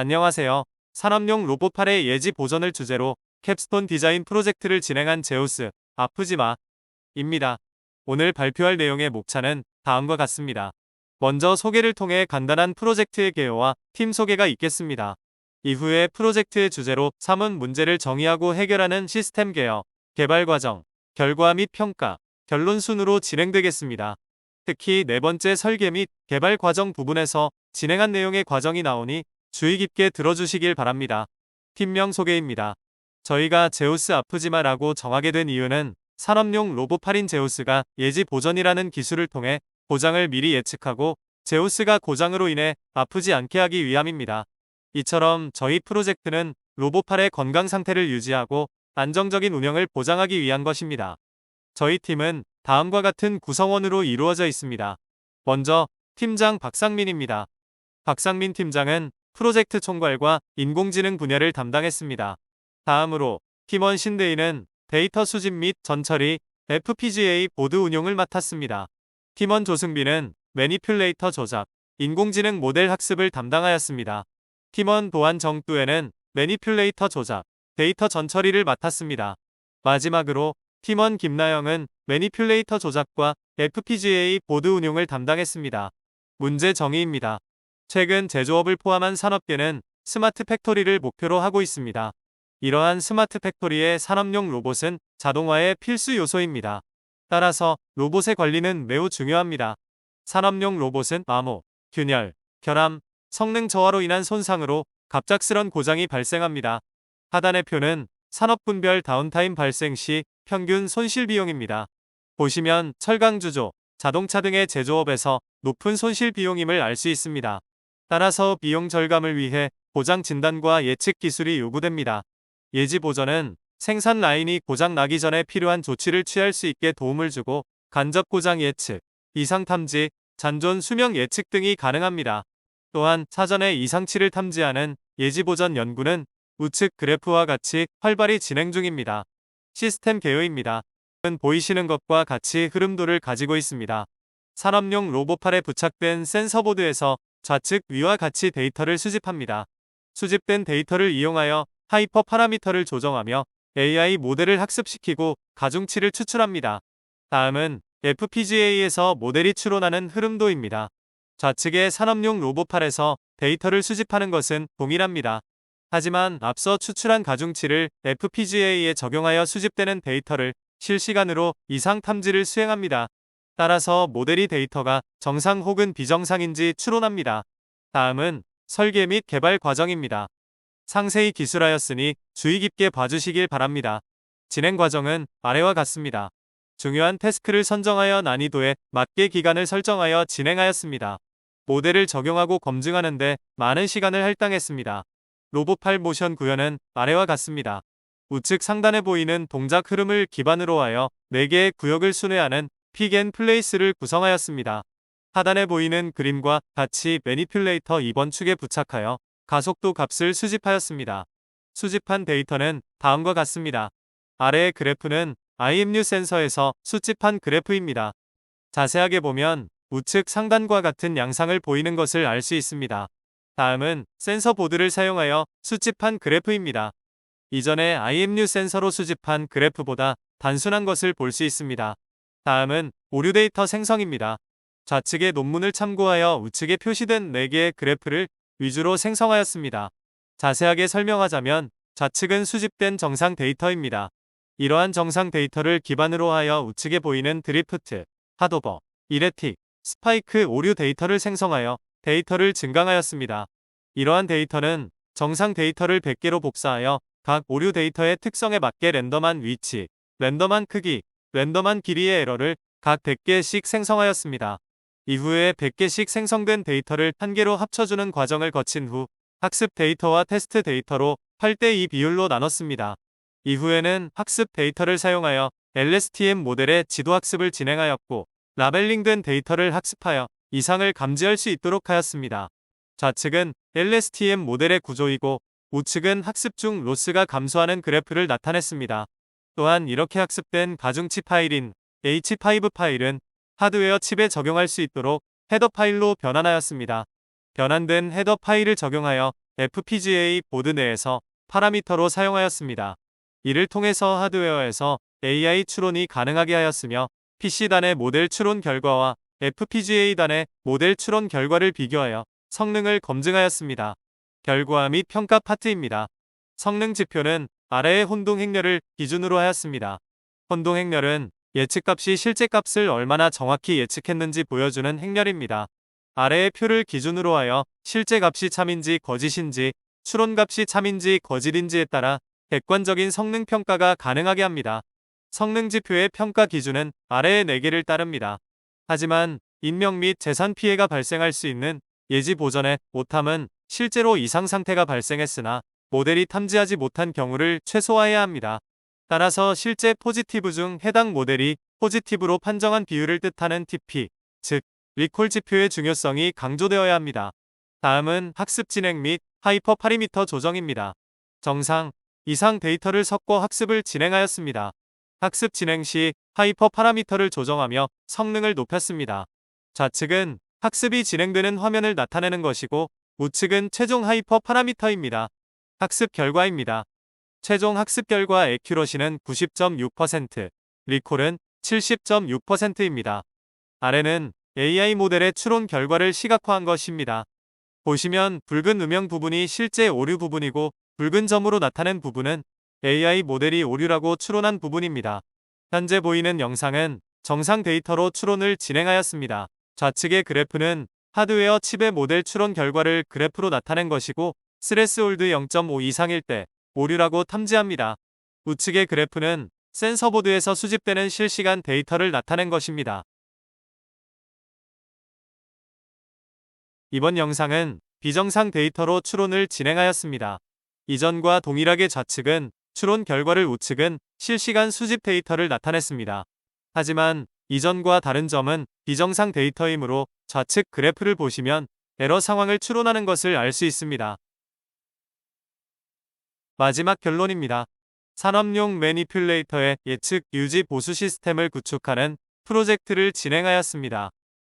안녕하세요. 산업용 로봇팔의 예지 보전을 주제로 캡스톤 디자인 프로젝트를 진행한 제우스, 아프지마, 입니다. 오늘 발표할 내용의 목차는 다음과 같습니다. 먼저 소개를 통해 간단한 프로젝트의 개요와 팀 소개가 있겠습니다. 이후에 프로젝트의 주제로 삼은 문제를 정의하고 해결하는 시스템 개요, 개발 과정, 결과 및 평가, 결론 순으로 진행되겠습니다. 특히 네 번째 설계 및 개발 과정 부분에서 진행한 내용의 과정이 나오니 주의 깊게 들어주시길 바랍니다. 팀명 소개입니다. 저희가 제우스 아프지마라고 정하게 된 이유는 산업용 로봇팔인 제우스가 예지 보전이라는 기술을 통해 고장을 미리 예측하고 제우스가 고장으로 인해 아프지 않게 하기 위함입니다. 이처럼 저희 프로젝트는 로봇팔의 건강 상태를 유지하고 안정적인 운영을 보장하기 위한 것입니다. 저희 팀은 다음과 같은 구성원으로 이루어져 있습니다. 먼저 팀장 박상민입니다. 박상민 팀장은 프로젝트 총괄과 인공지능 분야를 담당했습니다. 다음으로 팀원 신대인은 데이터 수집 및 전처리, FPGA 보드 운용을 맡았습니다. 팀원 조승빈은 매니퓰레이터 조작, 인공지능 모델 학습을 담당하였습니다. 팀원 도안 정뚜에는 매니퓰레이터 조작, 데이터 전처리를 맡았습니다. 마지막으로 팀원 김나영은 매니퓰레이터 조작과 FPGA 보드 운용을 담당했습니다. 문제 정의입니다. 최근 제조업을 포함한 산업계는 스마트 팩토리를 목표로 하고 있습니다. 이러한 스마트 팩토리의 산업용 로봇은 자동화의 필수 요소입니다. 따라서 로봇의 관리는 매우 중요합니다. 산업용 로봇은 암호, 균열, 결함, 성능 저하로 인한 손상으로 갑작스런 고장이 발생합니다. 하단의 표는 산업분별 다운타임 발생 시 평균 손실 비용입니다. 보시면 철강주조, 자동차 등의 제조업에서 높은 손실 비용임을 알 수 있습니다. 따라서 비용 절감을 위해 고장 진단과 예측 기술이 요구됩니다. 예지 보전은 생산 라인이 고장 나기 전에 필요한 조치를 취할 수 있게 도움을 주고 간접 고장 예측, 이상 탐지, 잔존 수명 예측 등이 가능합니다. 또한 사전에 이상치를 탐지하는 예지 보전 연구는 우측 그래프와 같이 활발히 진행 중입니다. 시스템 개요입니다. 은 보이시는 것과 같이 흐름도를 가지고 있습니다. 산업용 로봇팔에 부착된 센서보드에서 좌측 위와 같이 데이터를 수집합니다. 수집된 데이터를 이용하여 하이퍼 파라미터를 조정하며 AI 모델을 학습시키고 가중치를 추출합니다. 다음은 FPGA에서 모델이 추론하는 흐름도입니다. 좌측의 산업용 로봇팔에서 데이터를 수집하는 것은 동일합니다. 하지만 앞서 추출한 가중치를 FPGA에 적용하여 수집되는 데이터를 실시간으로 이상 탐지를 수행합니다. 따라서 모델이 데이터가 정상 혹은 비정상인지 추론합니다. 다음은 설계 및 개발 과정입니다. 상세히 기술하였으니 주의 깊게 봐주시길 바랍니다. 진행 과정은 아래와 같습니다. 중요한 태스크를 선정하여 난이도에 맞게 기간을 설정하여 진행하였습니다. 모델을 적용하고 검증하는데 많은 시간을 할당했습니다. 로봇팔 모션 구현은 아래와 같습니다. 우측 상단에 보이는 동작 흐름을 기반으로 하여 4개의 구역을 순회하는 픽앤 플레이스를 구성하였습니다. 하단에 보이는 그림과 같이 매니퓰레이터 2번 축에 부착하여 가속도 값을 수집하였습니다. 수집한 데이터는 다음과 같습니다. 아래의 그래프는 IMU 센서에서 수집한 그래프입니다. 자세하게 보면 우측 상단과 같은 양상을 보이는 것을 알 수 있습니다. 다음은 센서 보드를 사용하여 수집한 그래프입니다. 이전에 IMU 센서로 수집한 그래프보다 단순한 것을 볼 수 있습니다. 다음은 오류 데이터 생성입니다. 좌측의 논문을 참고하여 우측에 표시된 4개의 그래프를 위주로 생성하였습니다. 자세하게 설명하자면 좌측은 수집된 정상 데이터입니다. 이러한 정상 데이터를 기반으로 하여 우측에 보이는 드리프트, 핫오버, 이레틱, 스파이크 오류 데이터를 생성하여 데이터를 증강하였습니다. 이러한 데이터는 정상 데이터를 100개로 복사하여 각 오류 데이터의 특성에 맞게 랜덤한 위치, 랜덤한 크기, 랜덤한 길이의 에러를 각 100개씩 생성하였습니다. 이후에 100개씩 생성된 데이터를 한 개로 합쳐주는 과정을 거친 후 학습 데이터와 테스트 데이터로 8대2 비율로 나눴습니다. 이후에는 학습 데이터를 사용하여 LSTM 모델의 지도 학습을 진행하였고 라벨링된 데이터를 학습하여 이상을 감지할 수 있도록 하였습니다. 좌측은 LSTM 모델의 구조이고 우측은 학습 중 로스가 감소하는 그래프를 나타냈습니다. 또한 이렇게 학습된 가중치 파일인 H5 파일은 하드웨어 칩에 적용할 수 있도록 헤더 파일로 변환하였습니다. 변환된 헤더 파일을 적용하여 FPGA 보드 내에서 파라미터로 사용하였습니다. 이를 통해서 하드웨어에서 AI 추론이 가능하게 하였으며 PC단의 모델 추론 결과와 FPGA단의 모델 추론 결과를 비교하여 성능을 검증하였습니다. 결과 및 평가 파트입니다. 성능 지표는 아래의 혼동 행렬을 기준으로 하였습니다. 혼동 행렬은 예측값이 실제 값을 얼마나 정확히 예측했는지 보여주는 행렬입니다. 아래의 표를 기준으로 하여 실제 값이 참인지 거짓인지 추론값이 참인지 거짓인지에 따라 객관적인 성능 평가가 가능하게 합니다. 성능 지표의 평가 기준은 아래의 4개를 따릅니다. 하지만 인명 및 재산 피해가 발생할 수 있는 예지 보전의 오탐은 실제로 이상 상태가 발생했으나 모델이 탐지하지 못한 경우를 최소화해야 합니다. 따라서 실제 포지티브 중 해당 모델이 포지티브로 판정한 비율을 뜻하는 TP, 즉 리콜 지표의 중요성이 강조되어야 합니다. 다음은 학습 진행 및 하이퍼 파리미터 조정입니다. 정상, 이상 데이터를 섞어 학습을 진행하였습니다. 학습 진행 시 하이퍼 파라미터를 조정하며 성능을 높였습니다. 좌측은 학습이 진행되는 화면을 나타내는 것이고 우측은 최종 하이퍼 파라미터입니다. 학습 결과입니다. 최종 학습 결과 에큐러시는 90.6%, 리콜은 70.6%입니다. 아래는 AI 모델의 추론 결과를 시각화한 것입니다. 보시면 붉은 음영 부분이 실제 오류 부분이고 붉은 점으로 나타낸 부분은 AI 모델이 오류라고 추론한 부분입니다. 현재 보이는 영상은 정상 데이터로 추론을 진행하였습니다. 좌측의 그래프는 하드웨어 칩의 모델 추론 결과를 그래프로 나타낸 것이고 스레스홀드 0.5 이상일 때 오류라고 탐지합니다. 우측의 그래프는 센서보드에서 수집되는 실시간 데이터를 나타낸 것입니다. 이번 영상은 비정상 데이터로 추론을 진행하였습니다. 이전과 동일하게 좌측은 추론 결과를 우측은 실시간 수집 데이터를 나타냈습니다. 하지만 이전과 다른 점은 비정상 데이터이므로 좌측 그래프를 보시면 에러 상황을 추론하는 것을 알 수 있습니다. 마지막 결론입니다. 산업용 매니퓰레이터의 예측 유지 보수 시스템을 구축하는 프로젝트를 진행하였습니다.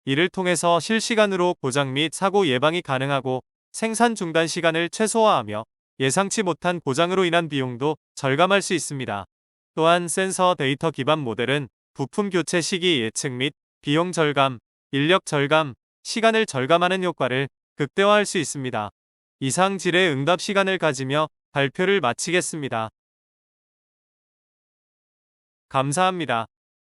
이를 통해서 실시간으로 고장 및 사고 예방이 가능하고 생산 중단 시간을 최소화하며 예상치 못한 고장으로 인한 비용도 절감할 수 있습니다. 또한 센서 데이터 기반 모델은 부품 교체 시기 예측 및 비용 절감, 인력 절감, 시간을 절감하는 효과를 극대화할 수 있습니다. 이상 질의 응답 시간을 가지며 발표를 마치겠습니다. 감사합니다.